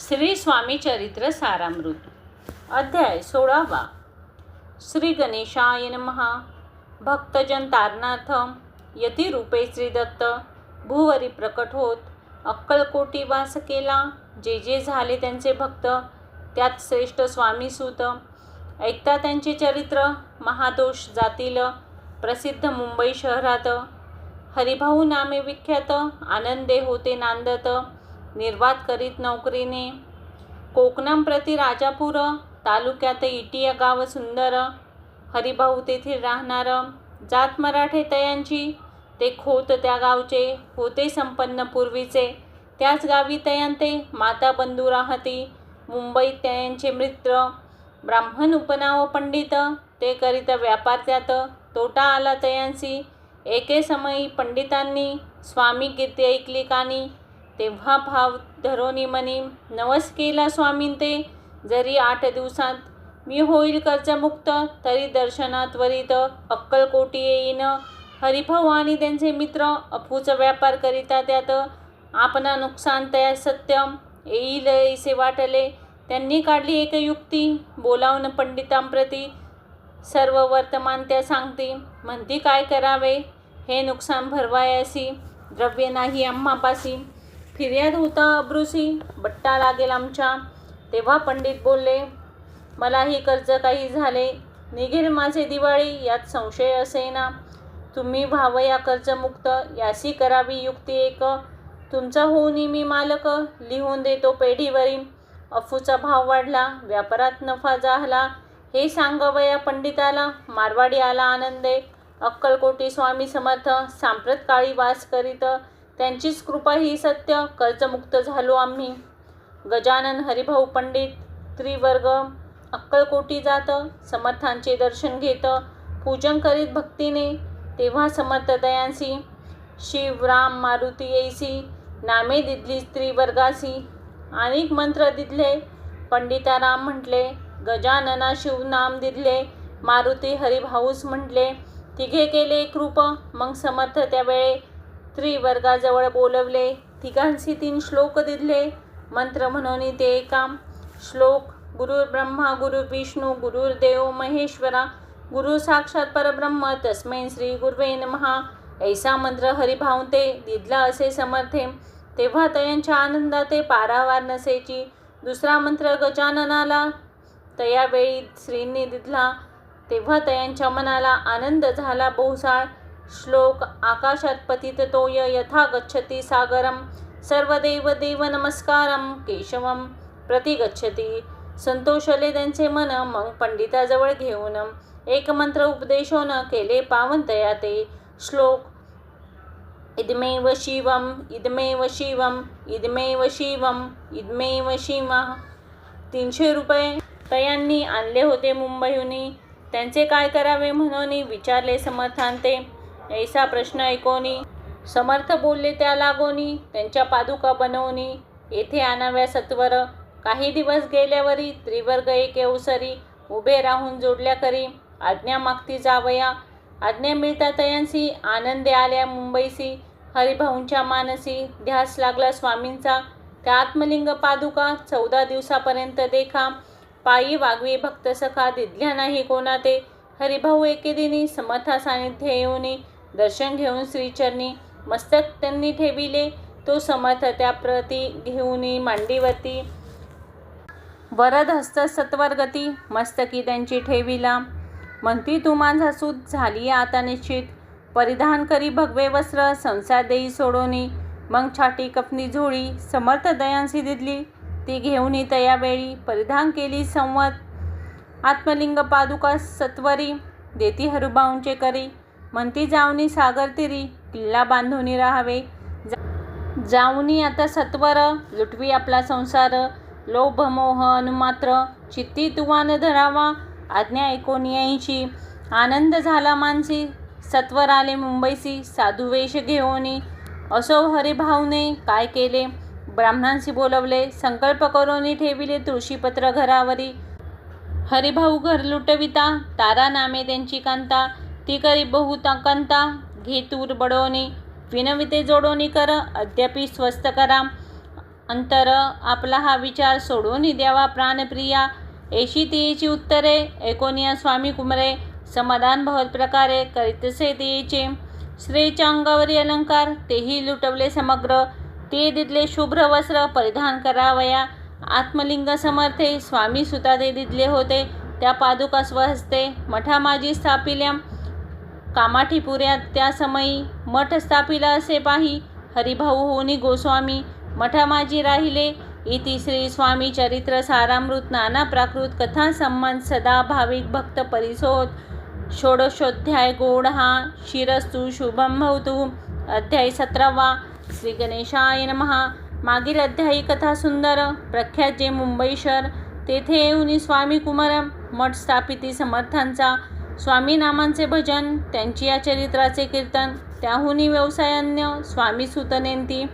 श्री स्वामी चरित्र सारामृत अध्याय सोळावा. श्री गणेशाय नमहा भक्तजन तारनाथ यतिरूपे श्रीदत्त भूवरी प्रकट होत अक्कलकोटी वास केला. जे जे झाले त्यांचे भक्त त्यात श्रेष्ठ स्वामी सुत. ऐकता त्यांचे चरित्र महादोष जातील प्रसिद्ध मुंबई शहरात. हरिभाऊ नामे विख्यात आनंदे होते नांदत. निर्वात करीत नोकरीने. कोकणम प्रति राजापूर तालुक्यात इटिया गाव सुंदर हरिभाऊ तेथील राहणार. जात मराठे तयांची ते खोत त्या गावचे होते संपन्न पूर्वीचे. त्याच गावी तयांते माता बंधू राहती मुंबईत तयांचे मित्र. ब्राह्मण उपनाव पंडित ते करीत व्यापार त्यात. तोटा आला तयांसी एके समयी पंडितांनी स्वामी गीते ऐकली कानी. तेव्हा भाव धरोनी मनी नवस केला स्वामींते जरी आठ दिवसात मी होईल कर्जमुक्त तरी दर्शनात त्वरित अक्कलकोटी येईन. हरिभाऊ आणि त्यांचे मित्र अफूचा व्यापार करिता त्यात. आपणा नुकसान तया सत्यम येईल ऐसे वाटले. त्यांनी काढली एक युक्ती बोलावून पंडितांप्रती सर्व वर्तमान त्या सांगती म्हणती काय करावे? हे नुकसान भरवायासी द्रव्य नाही आम्हापासी. फिर्याद होता अब्रुसी बट्टा लागेल आमच्या. तेव्हा पंडित बोलले मलाही कर्ज काही झाले. निघेल माझे दिवाळी यात संशय असेना. तुम्ही भावया कर्जमुक्त. यासी करावी युक्ती एक. तुमचा होऊनी मी मालक. लिहून देतो पेढीवरी. अफूचा भाव वाढला. व्यापारात नफा झाला. हे सांगावया पंडिताला. मारवाडी आला आनंदे. अक्कलकोटी स्वामी समर्थ. सांप्रत काळी वास करीत. त्यांचीच कृपा ही सत्य. कर्जमुक्त झालो आम्ही. गजानन हरिभाऊ पंडित त्रिवर्ग अक्कलकोटी जात समर्थांचे दर्शन घेत पूजन करीत भक्तीने. तेव्हा समर्थ दयांसी शिव राम मारुती ऐसी नामे दिदली त्रिवर्गासी अनेक मंत्र दिदले. पंडिताराम म्हटले गजानना शिवनाम दिदले. मारुती हरिभाऊस म्हटले तिघे केले कृप. मग समर्थ त्यावेळे त्रिवर्गाजवळ बोलवले. तिघांशी तीन श्लोक दिले. मंत्र म्हणून ते काम श्लोक गुरु ब्रह्मा गुरु विष्णू गुरुर्देव महेश्वरा गुरु साक्षात परब्रह्म तस्मै श्री गुरुवे नमहा ऐसा मंत्र हरिभावते दिदला असे समर्थे. तेव्हा तयांच्या आनंदाते पारावार नसेची दुसरा मंत्र गजाननाला. तयावेळी श्रींनी दिदला. तेव्हा तयांच्या मनाला आनंद झाला बहुसाळ श्लोक आकाशात पतित तोय यथा गच्छती सागरम सर्वदेव देव नमस्कारम केशवम प्रति गच्छती संतोषले त्यांचे मन मग पंडिताजवळ घेऊन एक मंत्र उपदेशोन केले पावनतया ते श्लोक इदमेव शिवम इदमेव शिवम इदमेव शिवम इदमेव शिव तीनशे रुपये तयांनी आणले होते मुंबईहून। त्यांचे काय करावे म्हणून विचारले समर्थांते। ऐसा प्रश्न ऐकोनी समर्थ बोलले त्या लागोनी त्यांच्या पादुका बनवणी येथे आणाव्या सत्वर. काही दिवस गेल्यावरी त्रिवर्ग एक अवसरी उभे राहून जोडल्या करी. आज्ञा मागती जावया. आज्ञा मिळता तयांसी आनंदे आल्या मुंबईसी. हरिभाऊंच्या मानसी ध्यास लागला स्वामींचा. त्या आत्मलिंग पादुका चौदा दिवसापर्यंत देखा. पायी वागवी भक्त सखा दिदल्या नाही कोणा ते हरिभाऊ एकेदिनी समर्था सानिध्य येऊनी. दर्शन घेऊन श्रीचरणी मस्तक त्यांनी ठेविले. तो समर्थ त्या प्रती घेऊनी मांडीवरती वरद हस्त सत्वरगती मस्तकी त्यांची ठेविला. म्हणती तू माझा सूत झाली आता निश्चित. परिधान करी भगवे वस्त्र संसार देई सोडोनी. मग छाटी कपनी झोळी समर्थ दयांसी दिदली ती घेऊनी तयावेळी परिधान केली संवत. आत्मलिंग पादुका सत्वरी देती हरुबाऊंचे करी. म्हणती जाऊनी सागर तिरी किल्ला बांधूनी राहावे. जा- जाऊनी आता सत्वर लुटवी आपला संसार. लोभ मोह अनुमात्र चित्ती तुवान धरावा. आज्ञा ऐकून यायची. आनंद झाला मानसी. सत्वर आले मुंबईसी. साधू वेश घेऊनी. असो हरिभाऊने काय केले? ब्राह्मणांशी बोलवले. संकल्प करून ठेविले तुळशीपत्र घरावरी. हरिभाऊ घर लुटविता. तारा नामे त्यांची कांता. ती करी बहुता कांता घे तूर विनविते जोडोनी कर अद्यापि स्वस्त करा. अंतर आपला हा विचार सोडून द्यावा प्राणप्रिया. एशी तिची उत्तरे एकोनिया स्वामी कुमरे समाधान भवत प्रकारे करीतसे तिचे. स्त्रीच्या अंगावरी अलंकार तेही लुटवले समग्र. ते दिदले शुभ्र वस्त्र परिधान करावया. आत्मलिंग समर्थे स्वामी सुता ते दिदले होते. त्या पादुका स्वहस्ते मठा माझी स्थापिल्या कामाठीपुऱ्यात त्या समयी मठ स्थापिला असे पाही. हरिभाऊ होनी गोस्वामी मठामाजी राहिले. इति श्री स्वामी चरित्र सारामृत नाना प्राकृत कथा सम्मान सदा भाविक भक्त परिसोत षोडशोध्याय गोड हा शिरस्तु शुभम भवतु. अध्याय सतरावा. श्री गणेशाय नमहा मागील अध्यायी कथा सुंदर प्रख्यात जे मुंबई शहर तेथे येऊन स्वामी कुमार मठ स्थापिती समर्थांचा स्वामी नामांचे भजन त्यांची या चरित्राचे कीर्तन त्याहूनही व्यवसायान्य स्वामी सुतनेंती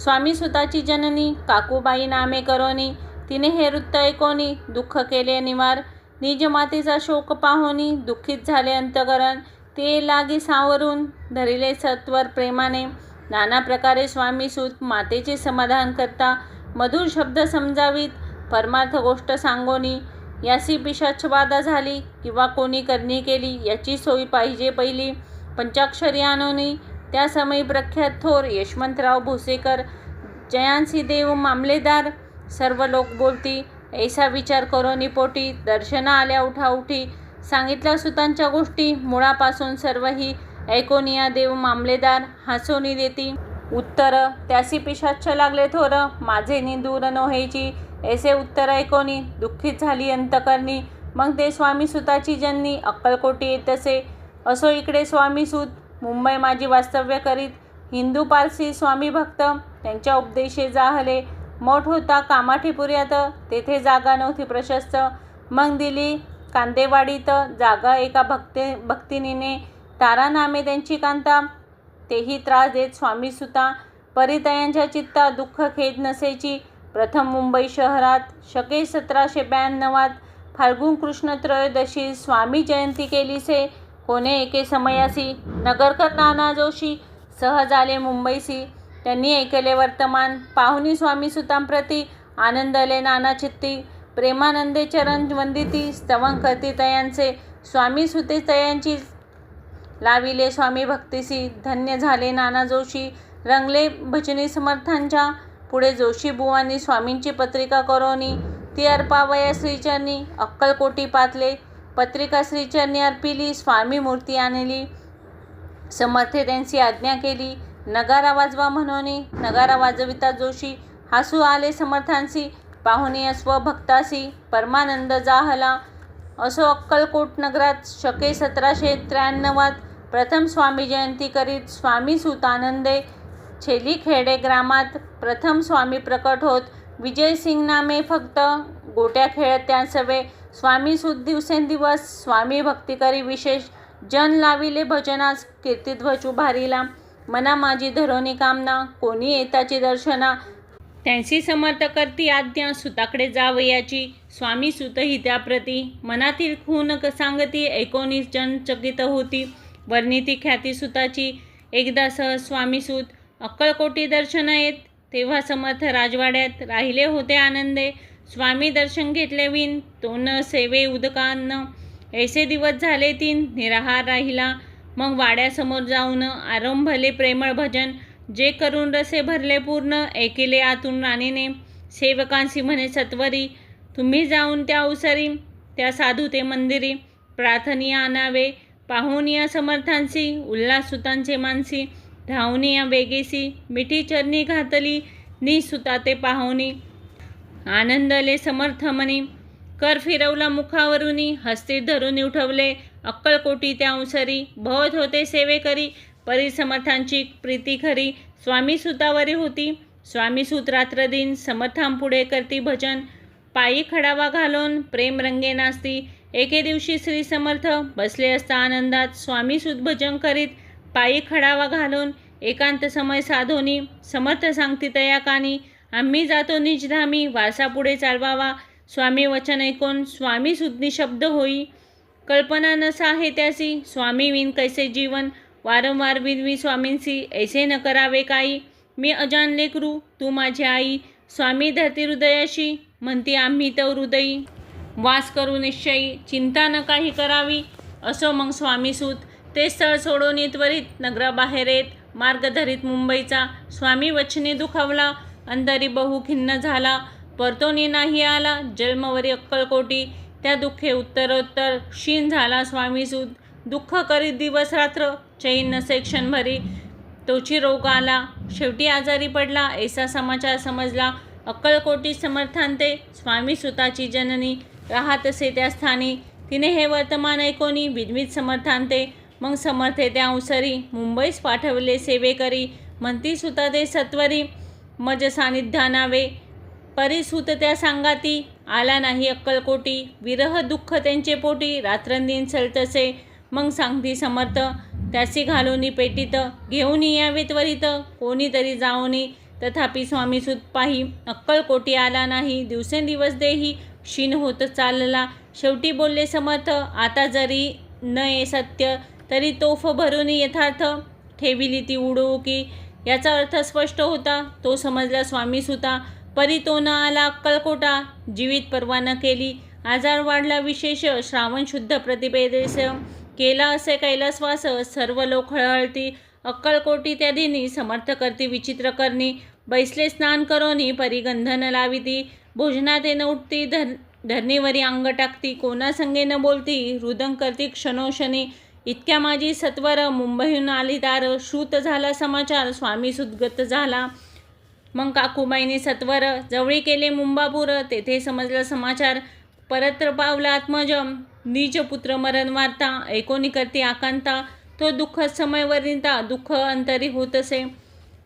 स्वामी सुताची जननी काकूबाई नामे करोनी. तिने हे वृत्त ऐकोनी दुःख केले निवार निज मातेचा शोक पाहोनी दुःखित झाले अंतकरण. ते लागी सावरून धरिले सत्वर प्रेमाने. नाना प्रकारे स्वामी सुत मातेचे समाधान करता मधुर शब्द समजावीत परमार्थ गोष्ट सांगोनी. यासी पिशाचबाधा झाली किंवा कोणी करणी केली याची सोय पाहिजे पहिली. पंचाक्षरी आणोनी त्यासमयी प्रख्यात थोर यशवंतराव भोसेकर जयांसी देव मामलेदार सर्व लोक बोलती ऐसा विचार करोनी पोटी दर्शना आल्या उठाउठी सांगितल्या सुतांच्या गोष्टी मुळापासून सर्वही ऐकोनिया देव मामलेदार हसोनी देती. उत्तर त्यासी पिशाच्छ लागले थोर माझे निंदूर नोहेची ऐसे उत्तर ऐकोनी दुःखित झाली अंतकरणी. मग ते स्वामी सुताची जननी अक्कलकोटी येतसे असो इकडे स्वामी सुत. मुंबई माझी वास्तव्य करीत. हिंदू पारसी स्वामी भक्त. त्यांच्या उपदेशे जाहले. मोठ होता कामाठीपुऱ्यात तेथे जागा नव्हती प्रशस्त. मग दिली कांदेवाडीत. जागा एका भक्ते भक्तिनीने. तारा नामे त्यांची कांता. तेही त्रास देत स्वामी सुता. परितयांच्या चित्ता दुःख खेद नसेची. प्रथम मुंबई शहरात शके सतराशे ब्याण्णवात फाल्गुन कृष्ण त्रयोदशी स्वामी जयंती केलीसे. कोणे एके समयासी? नगरकर नाना जोशी. सहज आले मुंबईसी. त्यांनी ऐकले वर्तमान. पाहुनी स्वामी सुतांप्रती. आनंदले नाना चित्ती. प्रेमानंदे चरण वंदिती. स्तवन करती तयांचे. स्वामी सुते तयांची लाविले स्वामी भक्तीसी. धन्य झाले नाना जोशी. रंगले भजनी समर्थांच्या. पुढे जोशीबुवांनी स्वामींची पत्रिका करोनी ती अर्पावया श्रीचरणी अक्कलकोटी पातले. पत्रिका श्रीचरणी अर्पिली स्वामी मूर्ती आणली. समर्थे त्यांची आज्ञा केली. नगारा वाजवा म्हणोनी नगारा वाजविता जोशी. हासू आले समर्थांसी पाहुणी स्वभक्तासी परमानंद जाहला. असो अक्कलकोट नगरात शके सतराशे त्र्याण्णवात प्रथम स्वामी जयंती करीत स्वामी सुतानंदे छेली खेडे ग्रामात प्रथम स्वामी प्रकट होत. विजयसिंग नामे फक्त गोट्या खेळत त्या सवे स्वामी सुत दिवसेंदिवस स्वामी भक्ती करी विशेष. जन लाविले भजनास कीर्तिध्वज उभारिला मना माझी धरोनी कामना कोणी येताची दर्शना. त्यांची समर्थ करती आज्ञा सुताकडे जावयाची स्वामी सुतही त्याप्रती. मनातील खून सांगती एकोणीस जन चकित होती. वर्णिती ख्याती सुताची. एकदा सहज स्वामी सुत. अक्कलकोटी दर्शन येत तेव्हा समर्थ राजवाड्यात राहिले होते आनंदे. स्वामी दर्शन घेतले विन तोन सेवे उदकान्न. ऐसे दिवस झाले तीन निराहार राहिला. मग वाड्यासमोर जाऊन आरंभले प्रेमळ भजन. जे करून रसे भरले पूर्ण ऐकिले आतून राणीने. सेवकांशी म्हणे सत्वरी तुम्ही जाऊन त्या उसरी त्या साधू ते मंदिरी. प्रार्थनीय आणावे. पाहुनिया समर्थांशी उल्हासुतांचे मानसी. धावनिया वेगेसी. मिठी चरणी घातली निसुता ते पाहुणी. आनंदले समर्थ म्हणी. कर फिरवला मुखावरुनी हस्ती धरून उठवले अक्कलकोटी त्या अंसरी भवत होते सेवेकरी परिसमर्थांची प्रीती खरी. स्वामी सुतावरी होती. स्वामी सूत रात्रदिन समर्थांपुढे करती भजन. पायी खडावा घालून प्रेम रंगे नाचती. एके दिवशी श्री समर्थ बसले असता आनंदात स्वामी सूत भजन करीत. पायी खडावा घालून एकांत समय साधोनी समर्थ सांगती तया कानी आम्ही जातो निजधामी वारसा पुढे चालवावा. स्वामी वचन ऐकून स्वामी सुज्ञी शब्द होई. कल्पना नसा आहे त्यासी स्वामी विन कैसे जीवन? वारंवार विनवी स्वामींसी ऐसे न करावे काही. मी अजान लेकरू तू माझी आई. स्वामी धरती हृदयाशी म्हणती आम्ही तर हृदयी. वास करू निश्चयी चिंता न काही करावी. असो मग स्वामीसूत ते स्थळ सोडून त्वरित नगराबाहेर येत मार्ग धरीत मुंबईचा स्वामी वचने दुखावला. अंधारी बहु खिन्न झाला. परतोनी नाही आला. जन्मवरी अक्कलकोटी. त्या दुःखे उत्तरोत्तर क्षीण झाला स्वामीसूत दुःख करीत दिवस रात्र चैन नसे क्षणभरी तोची रोग आला. शेवटी आजारी पडला. ऐसा समाचार समजला. अक्कलकोटी समर्थांते स्वामी सुताची जननी राहत असे त्या स्थानी. तिने हे वर्तमान ऐकोनी विद्वित समर्थांते मग समर्थे त्या अवसरी मुंबईस पाठवले सेवेकरी. म्हणती सुता ते सत्वरी मज सानिध्यानावे. परिसुत त्या सांगाती आला नाही अक्कलकोटी. विरह दुःख त्यांचे पोटी रात्रंदिन चलतसे मग सांगती समर्थ त्यासी घालूनी पेटीत घेऊन यावे त्वरित कोणीतरी जाऊनी तथापि स्वामी सुत पाही अक्कलकोटी आला नाही. दिवसेंदिवस देही क्षीण होत चालला. शेवटी बोलले समर्थ आता जरी न ये सत्य तरी तोफ भरून यथार्थ ठेविली ती उडवू की याचा अर्थ स्पष्ट होता तो समजला स्वामी सुता. परी तो न आला अक्कलकोटा. जीवित परवा न केली. आजार वाढला विशेष. श्रावण शुद्ध प्रतिपेदेस केला असे कैलासवास. सर्व लोक हळहळती. अक्कलकोटी त्या दिनी समर्थ करती विचित्र करणी. बैसले स्नान करोनी परिगंधन लाविती. भोजनात न उठती धर धरणीवरी अंग टाकती. कोणासंगे न बोलती हृदंग करती क्षणोक्षणी इतक्या माझी सत्वर मुंबईहून आली दार श्रुत झाला समाचार स्वामी सुदगत झाला. मग काकूबाईने सत्वर जवळी केले मुंबापूर तेथे समजला समाचार परत्र पावला आत्मज निज पुत्र मरण वार्ता ऐकोनी करते आकांता. तो दुःख समयवरिता दुःख अंतरी होत असे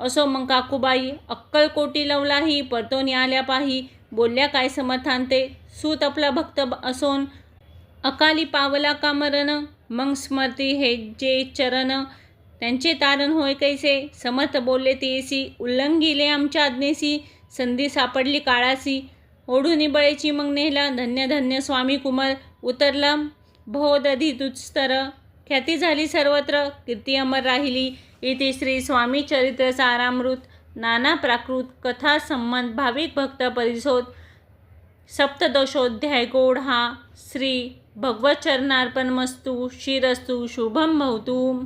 असो मग काकूबाई अक्कलकोटी लवलाही परतोनी आल्या पाही बोलल्या काय समर्थांते? सूत आपला भक्त असोन अकाली पावला का मरण? मग स्मरती हे जे चरण त्यांचे तारण होय कैसे? समर्थ बोलले तेसी उल्लंघिले आमच्या आज्ञेसी संधी सापडली काळासी. ओढून बळेची मग नेला धन्य धन्य स्वामी कुमार उतरला भोदधी तुस्तर ख्याती झाली सर्वत्र कीर्ती अमर राहिली. इति श्री स्वामी चरित्र सारामृत नाना प्राकृत कथा संबंध भाविक भक्त परिशोध. सप्तदशोध्याय गोड हा श्री भगवत चरणार्पणमस्तू शुभम भवतू.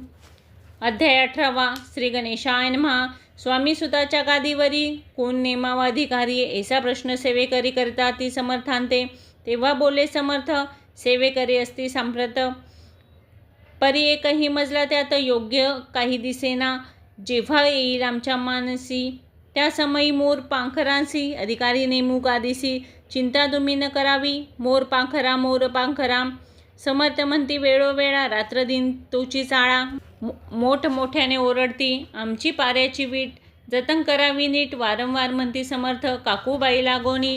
अध्याय अठरावा श्री गणेशाय महा स्वामी सुताच्या गादीवरी कोण नेमावा अधिकारी ऐसा प्रश्न सेवेकरी करता ती समर्थांते. तेव्हा बोले समर्थ सेवेकरी असती सांप्रत. परी एकही मजला त्यात योग्य काही दिसेना. जेव्हा येईल आमच्या मानसी त्या समयी मोर पांखरांसी अधिकारी नेमू आदिसी चिंता तुम्ही न करावी मोर पांखरा मोर पांखरा समर्थ म्हणती वेळोवेळा रात्रदिन तोची चाळा मोठमोठ्याने ओरडती आमची पाऱ्याची वीट जतन करावी नीट वारंवार म्हणती समर्थ काकूबाई लागोनी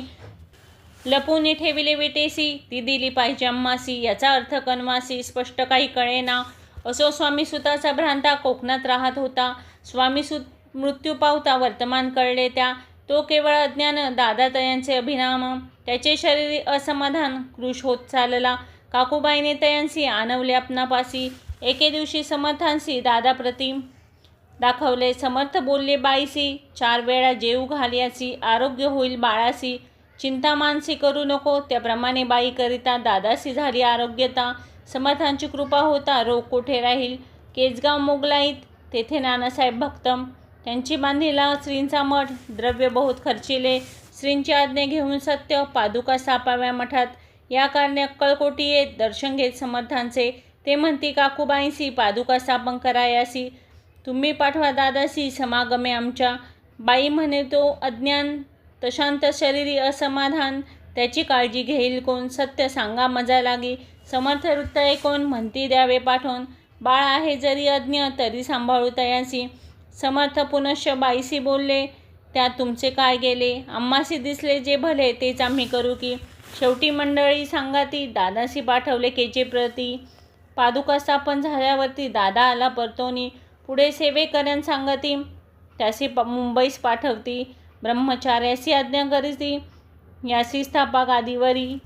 लपवून ठेविले विटेसी ती दिली पाहिजे अम्मासी याचा अर्थ कनवासी स्पष्ट काही कळेना असो स्वामी सुताचा भ्रांता कोकणात राहत होता स्वामी सुत मृत्यू पावता वर्तमान कळले त्या. तो केवळ अज्ञान दादातयांचे अभिनाम त्याचे शरीर असमाधान कृश होत चालला. काकूबाईने तयांसी आणवले आपणापासी एके दिवशी समर्थांसी दादा प्रतिम दाखवले. समर्थ बोलले बाईसी चार वेळा जेऊ घाल्यासी आरोग्य होईल बाळासी. चिंता मानसी करू नको. त्याप्रमाणे बाई करिता दादासी झाली आरोग्यता. समर्थांची कृपा होता रोग कुठे राहील? केजगाव मोगलाईत तेथे नानासाहेब भक्तम त्यांची बांधीला श्रींचा मठ द्रव्य बहुत खर्चिले श्रींची आज्ञा घेऊन सत्य पादुका सापाव्या मठात. या कारणे अक्कलकोटी येत दर्शन घेत समर्थांचे. ते म्हणती काकूबाईंसी पादुका स्थापन करायासी. तुम्ही पाठवा दादासी समागमे आमच्या बाई म्हणे तो अज्ञान तशांत शरीरी असमाधान. त्याची काळजी घेईल कोण? सत्य सांगा मजा लागी. समर्थ वृत्त ऐकून म्हणती द्यावे पाठवून. बाळ आहे जरी अज्ञ तरी सांभाळू तयासी. समर्थ पुनश्च बाईशी बोलले त्यात तुमचे काय गेले? अम्मासी दिसले जे भले तेच आम्ही करू की? शेवटी मंडळी सांगाती दादाशी पाठवले केचे प्रती. पादुका स्थापन झाल्यावरती दादा आला परतोनी. पुढे सेवेकऱ्यां सांगती त्यासी प मुंबईस पाठवती. ब्रह्मचार्याशी आज्ञा करीती. यासी स्थापा गादीवरी.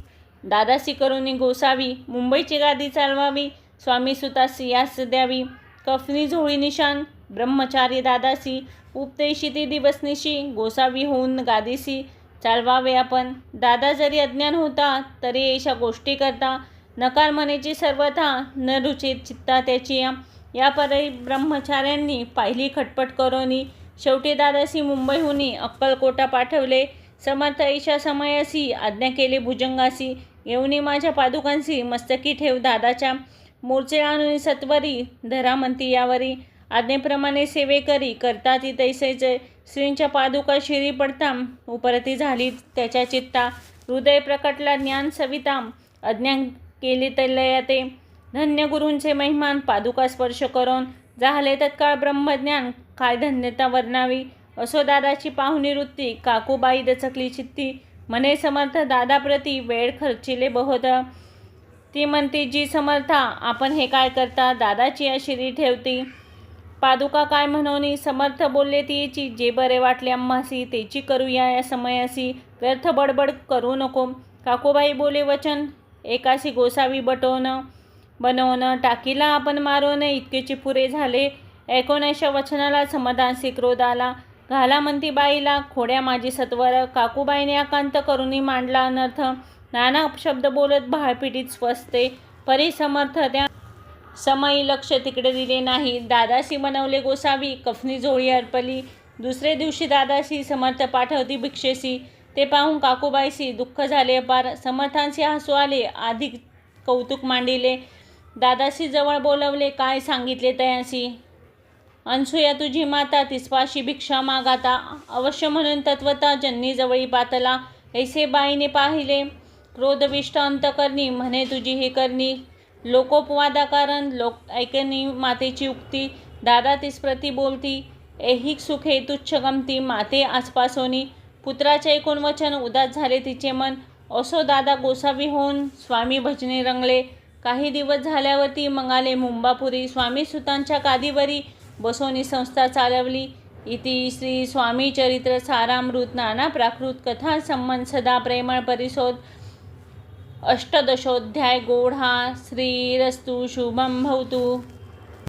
दादासी करुनी गोसावी. मुंबईची गादी चालवावी. स्वामी सुतासी यास द्यावी. कफनी झोळी निशान. ब्रह्मचारी दादासी उपदेशी ती दिवसनिशी गोसावी होऊन गादीसी. चालवावे आपण. दादा जरी अज्ञान होता तरी अशा गोष्टी करता. नकार मनेची सर्वथा न रुचित चित्ता त्याची. या परी ब्रह्मचार्यांनी पाहिली खटपट करोनी. शेवटी दादासी मुंबईहुनी अक्कलकोटा पाठवले. समर्थ ऐशा समयासी आज्ञा केली भुजंगासी. येऊनी माझ्या पादुकांसी मस्तकी ठेव दादाच्या. मूर्चे आणून सत्वरी धरा म्हणती यावरी. आज्ञेप्रमाणे सेवे करी करता ती तैसेचे श्रींच्या पादुका शिरी पडता उपरती झाली त्याच्या चित्ता हृदय प्रकटला ज्ञान सविता अज्ञान केली तैलया ते धन्य गुरूंचे महिमान पादुका स्पर्श करून झाले तत्काळ ब्रह्मज्ञान काय धन्यता वर्णावी? असो दादाची पाहुणी वृत्ती काकूबाई दचकली चित्ती मने समर्थ दादाप्रती वेळ खर्चिले बहुत. ती म्हणती जी समर्था आपण हे काय करता? दादाची अशिरी ठेवती. पादुका काय म्हणोनी समर्थ बोलले तिची जे बरे वाटले आम्हासी तेची करूया या समयासी व्यर्थ बडबड करू नको. काकूबाई बोले वचन एकाशी गोसावी बटवणं बनवणं टाकीला आपण मारवणं इतके पुरे झाले. एकोणऐंशी वचनाला समाधानसी क्रोध आला. घाला म्हणती बाईला खोड्या माझी सत्वर काकूबाईने आकांत करूनही मांडला अनर्थ. नाना शब्द बोलत भाळपिटीत स्वस्ते. परी समर्थ त्या समयी लक्ष तिकडे दिले नाही. दादाशी बनवले गोसावी कफनी झोळी अर्पली दुसरे दिवशी दादाशी समर्थ पाठवती भिक्षेशी. ते पाहून काकूबाईशी दुःख झाले अपार. समर्थांशी हसू आले अधिक कौतुक मांडिले. दादाशी जवळ बोलवले काय सांगितले तयाशी? अनसुया तुझी माता तिसपाशी भिक्षा मागाता. अवश्य म्हणून तत्वता जन्नी जवळी पातला. ऐसे बाईने पाहिले क्रोधविष्ट अंतकरणी. म्हणे तुझी ही करणी लोकोपवादाकारण लोक ऐकणी मातेची उक्ती दादा तिसप्रती बोलती ऐहिक सुखे तुच्छ गमती माते आसपासोनी पुत्राचे ऐकून वचन उदास झाले तिचे मन असो दादा गोसावी होऊन स्वामी भजने रंगले. काही दिवस झाल्यावरती मंगाले मुंबापुरी स्वामी सुतांच्या कादीवरी बसोनी संस्था चालवली. इति श्री स्वामी चरित्र सारामृत नाना प्राकृत कथा संबंध सदा प्रेमळ परिशोध अष्टदशोध्याय गोढा श्रीरस्तु शुभं भवतु।